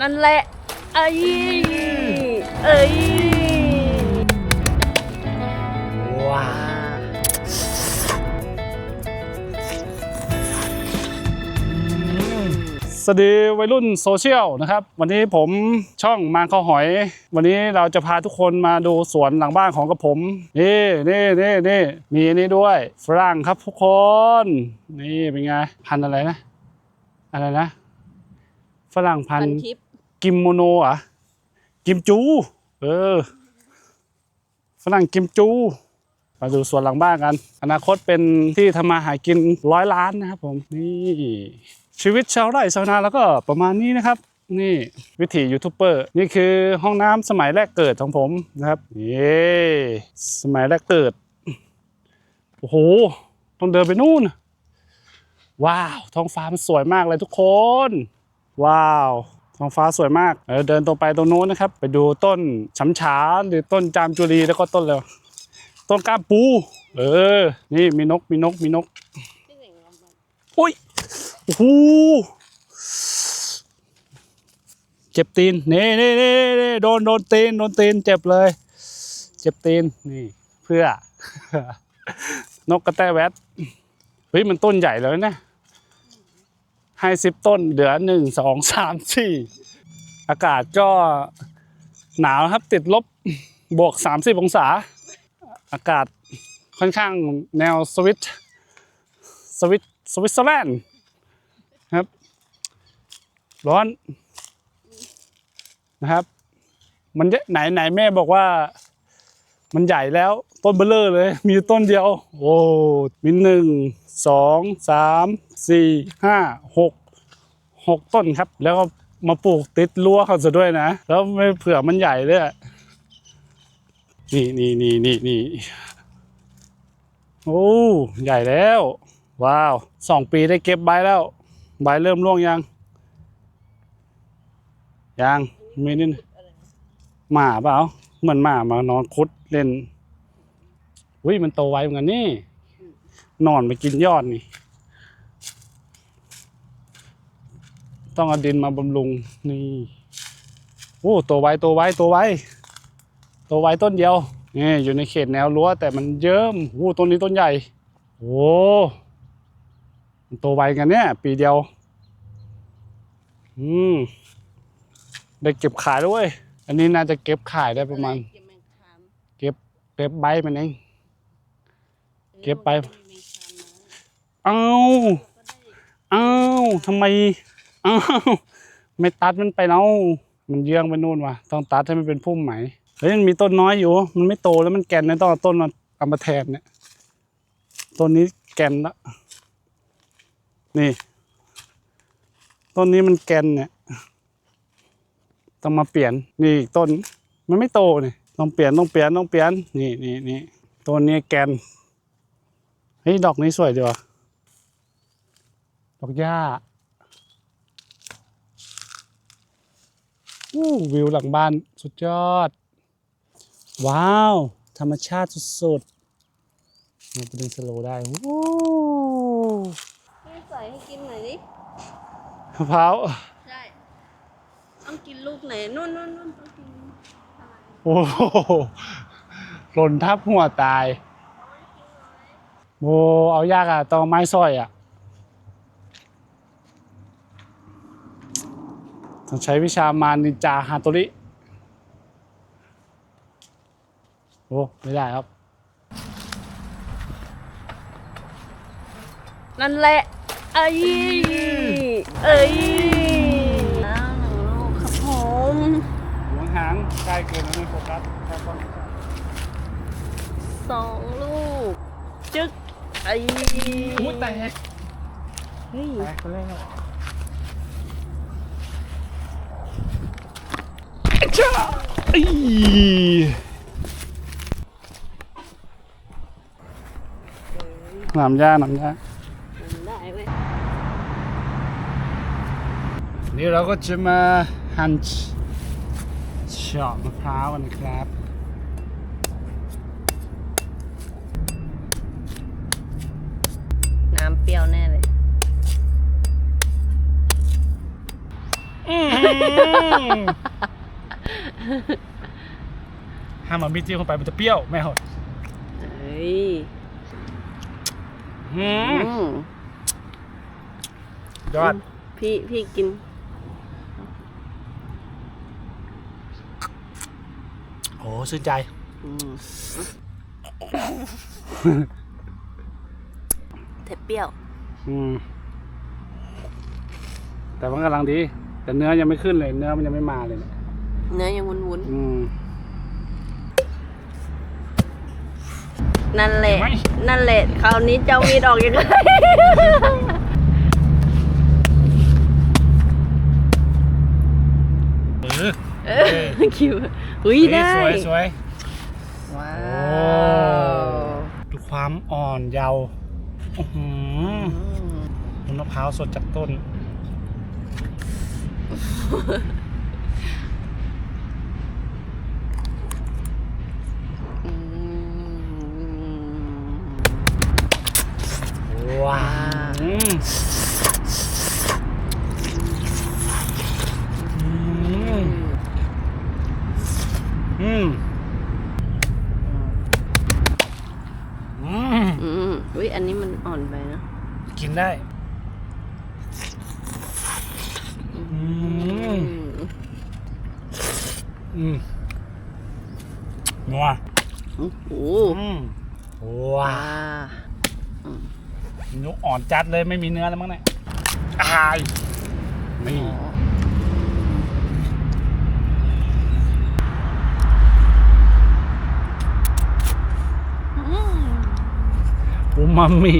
นั่นแหละเอ้ยเอ้ยว้าสวัสดีวัยรุ่นโซเชียลนะครับ วันนี้ผมช่องมางข้าวหอย วันนี้เราจะพาทุกคนมาดูสวนหลังบ้านของกับผม นี่นี่นี่นี่มีอันนี้ด้วยฝรั่งครับทุกคน นี่เป็นไง พันธุ์อะไรนะ อะไรนะ ฝรั่งพัพันนธุ์ ทิป กิมโมโนอะกิมจู เออฝรั่งกิมจู มาดูสวนหลังบ้านกัน อนาคตเป็นที่ทำมาหากินร้อยล้านนะครับผม นี่ชีวิตชาวไร่ชาวนาแล้วก็ประมาณนี้นะครับ นี่วิถียูทูบเบอร์นี่คือห้องน้ำสมัยแรกเกิดของผมนะครับนี่สมัยแรกเกิด โอ้โห ต้องเดินไปนู่น ว้าว ท้องฟ้ามันสวยมากเลยทุกคน ว้าว ท้องฟ้าสวยมากเดินตรงไปตรงโน้นนะครับ ไปดูต้นชำฉาหรือต้นจามจุรีแล้วก็ต้นอะไรวต้นกล้ามปู เออ นี่มีนกมีนกมีนกอุ้ยโอ้โหเจ็บตีนนี่นี่นี่นโดนโดนตีนโดนตีนเจ็บเลย เจ็บตีนนี่ เพื่อ นกกระแตแวดเฮ้ยมันต้นใหญ่เลยนะ ให้สิบต้นเหลือหนึ่งสองสามสี่อากาศก็หนาวครับติดลบบวกสามสิบองศา อากาศค่อนข้างแนวสวิตสวิตสวิตเซอร์แลนด์ครับ ร้อนนะครับ มันเยอะไหนไหนแม่บอกว่า มันใหญ่แล้ว ต้นเบลเลอร์เลย มีต้นเดียว โอ้มีหนึ่งสองสามสี่ห้าหกหกต้นครับ แล้วก็มาปลูกติดรั้วเขาซะด้วยนะ แล้วไม่เผื่อมันใหญ่ด้วยนี่นี่นี่นี่นี่โอ้ใหญ่แล้ว ว้าวสองปีได้เก็บใบแล้ว ใบเริ่มร่วงยัง ยังมีนิดหมาเปล่าเหมือนหมามานอนคุดเล่น อุ้ยมันโตไวเหมือนกันนี่นอนไปกินยอดนี่ ต้องเอาดินมาบำรุงนี่โอ้โตไวโตไวโตไวโตไวต้นเดียวนี่อยู่ในเขตแนวรั้วแต่มันเยิ้มโอ้ต้นนี้ต้นใหญ่โอ้มันโตไวกันเนี่ยปีเดียว อืมได้เก็บขายด้วย อันนี้น่าจะเก็บขายได้ประมาณ เก็บเก็บใบมันเอง เก็บไป เอาเอาทำไมเอาไม่ตัดมันไปแล้วมันเยื้องไปนู่นว่ะ ต้องตัดให้มันเป็นพุ่มไหมเฮ้ยมันมีต้นน้อยอยู่ มันไม่โตแล้วมันแก่นเนี่ยต้องเอาต้นมาเอามาแทนเนี่ย ต้นนี้แก่นละ นี่ ต้นนี้มันแก่นเนี่ย ต้องมาเปลี่ยน นี่ต้น มันไม่โตเนี่ยต้องเปลี่ยนต้องเปลี่ยนต้องเปลี่ยน นี่นี่นี่ต้นนี้แก่น เฮ้ยดอกนี้สวยดีว่ะดอกหญ้าอู้วิวหลังบ้านสุดยอด ว้าว ธรรมชาติสุดๆมันเป็นสโลว์ได้วู้ไม่ใส่ให้กินหน่อยดิมะพร้าวใช่ต้องกินลูกไหนนู่นนู่นนู่นต้องกินโอ้โหหล่นทับหัวตาย โบเอายากอะต้องเอาไม้สร้อยอะต้องใช้วิชามารนินจาฮาโตริโอ้ไม่ได้ครับ นั่นแหละเอ้ยเอ้ยน้าวหนึ่งลูกครับผมหวงหางใกล้เกินแล้วไม่โฟกัสแค่ต้นสองลูก จึ๊ก ไอ้อู้แตกเฮ้ยแตกไปแล้วจ้าอีหนามย่าหนามย่าได้ไหมนี่เราก็จะมาหั่นเฉาะมะพร้าวกันนะครับ น้ำเป รี้ยวแน่เลยอื้อห้ามเอามีดจิ้มเข้าไปมันจะเปรี้ยวไม่หดเฮ้ยอือืมมยอด พี่พี่กิน โอ้ชื่นใจอืมเผ็ดเปรี้ยว อืม แต่มันกำลังดี แต่เนื้อยังไม่ขึ้นเลย เนื้อมันยังไม่มาเลยเนี่ยเนื้อยังวุ้นอืม ๆนั่นแหละ ไม่ นั่นแหละ คราวนี้เจ้ามีดออกยังไง เออเออคิวอุ้ยได้ สวยสวยว้าโอ้วดูความอ่อนเยาว์ อื้อหือมะพร้าวสดจากต้น ว้าวอืมอืมอืม อืมอุ้ยอันนี้มันอ่อนไปนะ กิ นได้อืมอืมนัวโอ้โหอืมว้าว้านุอ่อนจัดเลยไม่มีเนื้อแล้วมั้งเนี่ยอายนี่อูมามิ